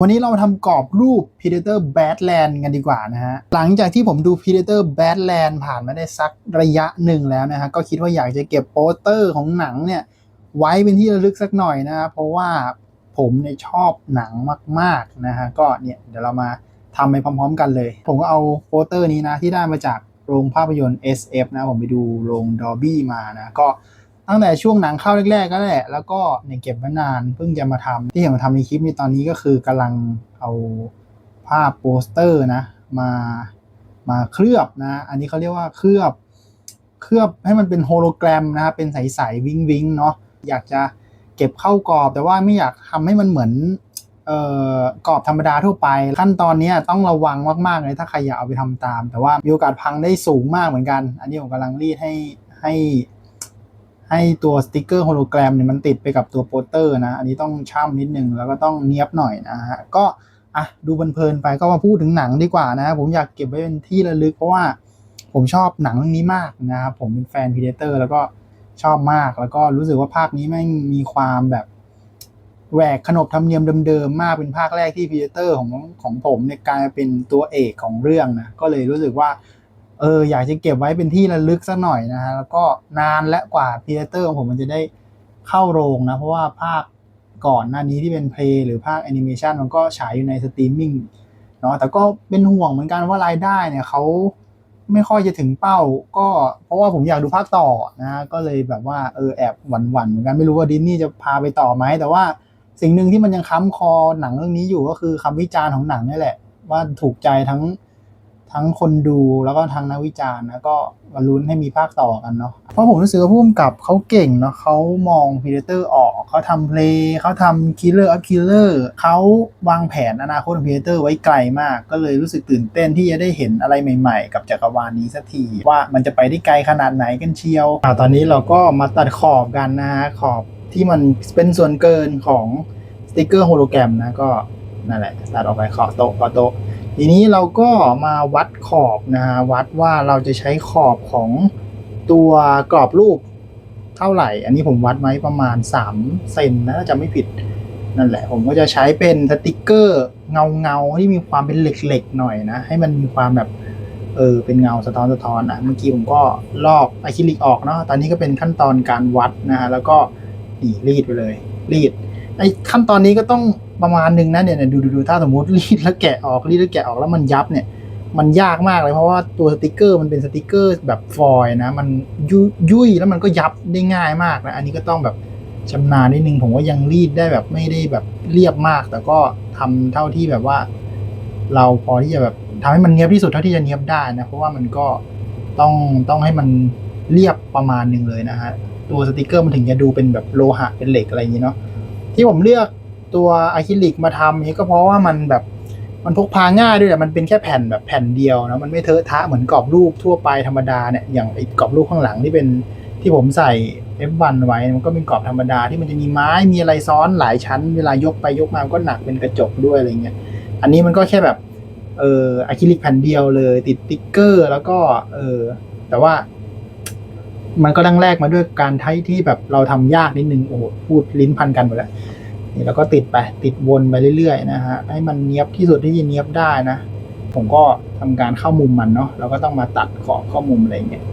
วันนี้เรามาทำกรอบรูป Predator Badland กันดีกว่านะฮะ หลังจากที่ผมดู Predator Badland ผ่านมาได้สักระยะหนึ่งแล้วนะฮะ ก็คิดว่าอยากจะเก็บโปสเตอร์ของหนังเนี่ย ไว้เป็นที่ระลึกสักหน่อยนะฮะเพราะว่าผมเนี่ยชอบหนังมากๆนะฮะ ก็เนี่ยเดี๋ยวเรามาทำไปพร้อม ๆ กันเลย ผมก็เอาโปสเตอร์นี้นะ ที่ได้มาจากโรงภาพยนตร์ SF นะ ผมไปดูโรงดอ b บี้มานะก็ ตั้งแต่ช่วงหนังเข้าแรกๆก็แหละ แล้วก็เนี่ยเก็บมานานเพิ่งจะมาทำที่เห็นมาทำในคลิปนี้ตอนนี้ก็คือกำลังเอาภาพโปสเตอร์นะ มามาเคลือบนะ อันนี้เขาเรียกว่าเคลือบเคลือบให้มันเป็นโฮโลแกรมนะครับเป็นใสๆวิงวิงเนาะอยากจะเก็บเข้ากรอบแต่ว่าไม่อยากทำให้มันเหมือนเอ่อกรอบธรรมดาทั่วไป ขั้นตอนนี้ต้องระวังมากๆเลยถ้าใครอยากเอาไปทำตาม แต่ว่ามีโอกาสพังได้สูงมากเหมือนกัน อันนี้ผมกำลังรีดให้ให้ ให้ตัวสติกเกอร์โฮโลแกรมเนี่ยมันติดไปกับตัวโปสเตอร์นะ อันนี้ต้องช่ำนิดนึงแล้วก็ต้องเนียบหน่อยนะฮะ ก็อะดูเพลินไปก็มาพูดถึงหนังดีกว่านะ ผมอยากเก็บไว้เป็นที่ระลึกเพราะว่าผมชอบหนังเรื่องนี้มากนะครับ ผมเป็นแฟนพีเดเตอร์แล้วก็ชอบมากแล้วก็รู้สึกว่าภาคนี้แม่มีความแบบแหวกขนบธรรมเนียมเดิมๆมากเป็นภาคแรกที่พีเดเตอร์ของของผมเนี่ยกลายเป็นตัวเอกของเรื่องนะก็เลยรู้สึกว่า เอออยากจะเก็บไว้เป็นที่ระลึกสักหน่อยนะฮะแล้วก็นานและกว่าพีเตอร์ของผมมันจะได้เข้าโรงนะ เพราะว่าภาคก่อนหน้านี้ที่เป็นเพลย์หรือภาคแอนิเมชันมันก็ฉายอยู่ในสตรีมมิ่งเนาะแต่ก็เป็นห่วงเหมือนกันว่ารายได้เนี่ยเขาไม่ค่อยจะถึงเป้า ก็เพราะว่าผมอยากดูภาคต่อนะก็เลยแบบว่าเออแอบหวั่นๆเหมือนกันไม่รู้ว่าดิสนีย์จะพาไปต่อไหมแต่ว่าสิ่งหนึ่งที่มันยังค้ำคอหนังเรื่องนี้อยู่ก็คือคำวิจารณ์ของหนังนี่แหละ ว่าถูกใจทั้ง ทั้งคนดูแล้วก็ทั้งนักวิจารณ์นะก็ลุ้นให้มีภาคต่อกันเนาะเพราะผมรู้สึกว่าผู้กำกับเขาเก่งเนาะเขามองพีเดเตอร์ออกเขาทำเพลงเขาทำคิลเลอร์อัพคิลเลอร์เขาวางแผนอนาคตของพีเดเตอร์ไว้ไกลมาก ก็เลยรู้สึกตื่นเต้นที่จะได้เห็นอะไรใหม่ๆ กับจักรวาลนี้สักที ว่ามันจะไปได้ไกลขนาดไหนกันเชียวอ่าตอนนี้เราก็มาตัดขอบกันนะฮะขอบที่มันเป็นส่วนเกินของสติกเกอร์โฮโลแกรมนะก็นั่นแหละตัดออกไปขอโต๊ะขอโต๊ะ ทีนี้เราก็มาวัดขอบนะฮะวัดว่าเราจะใช้ขอบของตัวกรอบรูปเท่าไหร่ อันนี้ผมวัดไว้ประมาณ 3 เซนนะจะไม่ผิดนั่นแหละ ผมก็จะใช้เป็นสติกเกอร์เงาเงาที่มีความเป็นเหล็กๆหน่อยนะ ให้มันมีความแบบเออเป็นเงาสะท้อนสะท้อนอะเมื่อกี้ผมก็ลอกอะคริลิกออกเนาะตอนนี้ก็เป็นขั้นตอนการวัดนะฮะแล้วก็นี่รีดไปเลย รีด ไอ้ขั้นตอนนี้ก็ต้องประมาณหนึ่งนะเนี่ยดูดูดูถ้าสมมติรีดแล้วแกะออกรีดแล้วแกะออกแล้วมันยับเนี่ย มันยากมากเลยเพราะว่าตัวสติกเกอร์มันเป็นสติกเกอร์แบบฟอยล์นะ มันยุยุ่ยแล้วมันก็ยับได้ง่ายมากนะอันนี้ก็ต้องแบบชำนาญนิดนึงผมว่ายังรีดได้แบบไม่ได้แบบเรียบมาก แต่ก็ทำเท่าที่แบบว่า เราพอที่จะแบบทำให้มันเนียบที่สุดเท่าที่จะเนียบได้นะเพราะว่ามันก็ต้องต้องให้มันเรียบประมาณหนึ่งเลยนะฮะตัวสติกเกอร์มันถึงจะดูเป็นแบบโลหะเป็นเหล็กอะไรอย่างนี้เนาะ ที่ผมเลือกตัวอะคริลิกมาทำนี้ก็เพราะว่ามันแบบมันพกพาง่ายด้วยแหละมันเป็นแค่แผ่นแบบแผ่นเดียวนะมันไม่เทอะทะเหมือนกรอบรูปทั่วไปธรรมดาเนี่ยอย่างไอ้กรอบรูปข้างหลังที่เป็นที่ผมใส่ F1 ไว้มันก็เป็นกรอบธรรมดาที่มันจะมีไม้มีอะไรซ้อนหลายชั้น เวลายกไปยกมาก็หนักเป็นกระจกด้วยอะไรเงี้ยอันนี้มันก็แค่แบบเอออะคริลิกแผ่นเดียวเลย ติดติ๊กเกอร์ แล้วก็เออแต่ว่า มันก็ดังแรกมาด้วยการใช้ที่แบบเราทำยากนิดนึงโอ้พูดลิ้นพันกันหมดแล้วนี่เราก็ติดไปติดวนไปเรื่อยๆนะฮะให้มันเนียบที่สุดที่จะเนียบได้นะ ผมก็ทำการเข้ามุมมันเนาะเราก็ต้องมาตัดขอบเข้ามุมอะไรเงี้ย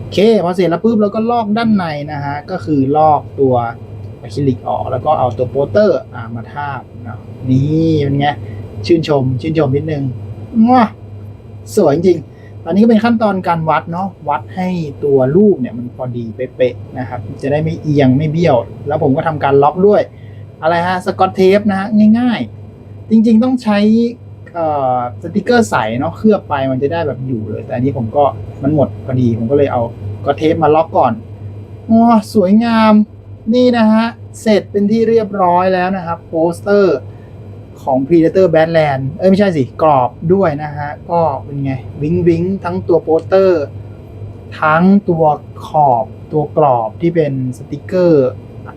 โอเคพอเสร็จแล้วปุ๊บเราก็ลอกด้านในนะฮะก็คือลอกตัวอะคริลิกออก แล้วก็เอาตัวโปสเตอร์อ่ามาทาบเนาะนี่เป็นไงชื่นชม ชื่นชมนิดนึงว้าสวยจริง อันนี้ก็เป็นขั้นตอนการวัดเนาะวัดให้ตัวรูปเนี่ยมันพอดีเป๊ะๆนะครับ จะได้ไม่เอียงไม่เบี้ยว แล้วผมก็ทำการล็อกด้วย อะไรฮะสกอตเทปนะฮะง่ายๆ จริงๆต้องใช้สติกเกอร์ใสเนาะเคลือบไปมันจะได้แบบอยู่เลย แต่อันนี้ผมก็มันหมดพอดี ผมก็เลยเอากอเทปมาล็อกก่อนอ๋อสวยงามนี่นะฮะเสร็จเป็นที่เรียบร้อยแล้วนะครับโปสเตอร์ ของ Predator Badland เอ้ยไม่ใช่สิ กรอบด้วยนะฮะ ก็เป็นไง วิงวิงทั้งตัวโปสเตอร์ ทั้งตัวขอบตัวกรอบที่เป็นสติกเกอร์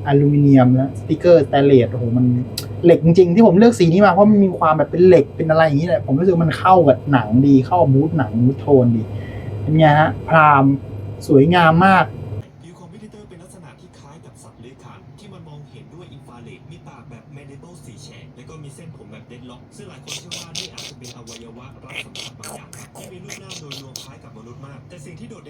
อลูมิเนียมนะสติกเกอร์สแตนเลสโอ้โหมันเหล็กจริงๆที่ผมเลือกสีนี้มาเพราะมันมีความแบบเป็นเหล็กเป็นอะไรอย่างนี้แหละผมรู้สึกมันเข้ากับหนังดีเข้ามูดหนังมูดโทนดีเป็นไงฮะพรามสวยงามมาก ฟาเลตมีปากแบบแมนเนโตสีแฉกและก็มีเส้นผมแบบเดดล็อก ซึ่งหลายคนเชื่อว่านี่อาจจะเป็นอวัยวะรับสัมผัสบางอย่างที่มีรูปหน้าโดยรวมคล้ายกับมนุษย์มาก แต่สิ่งที่โดดเด่น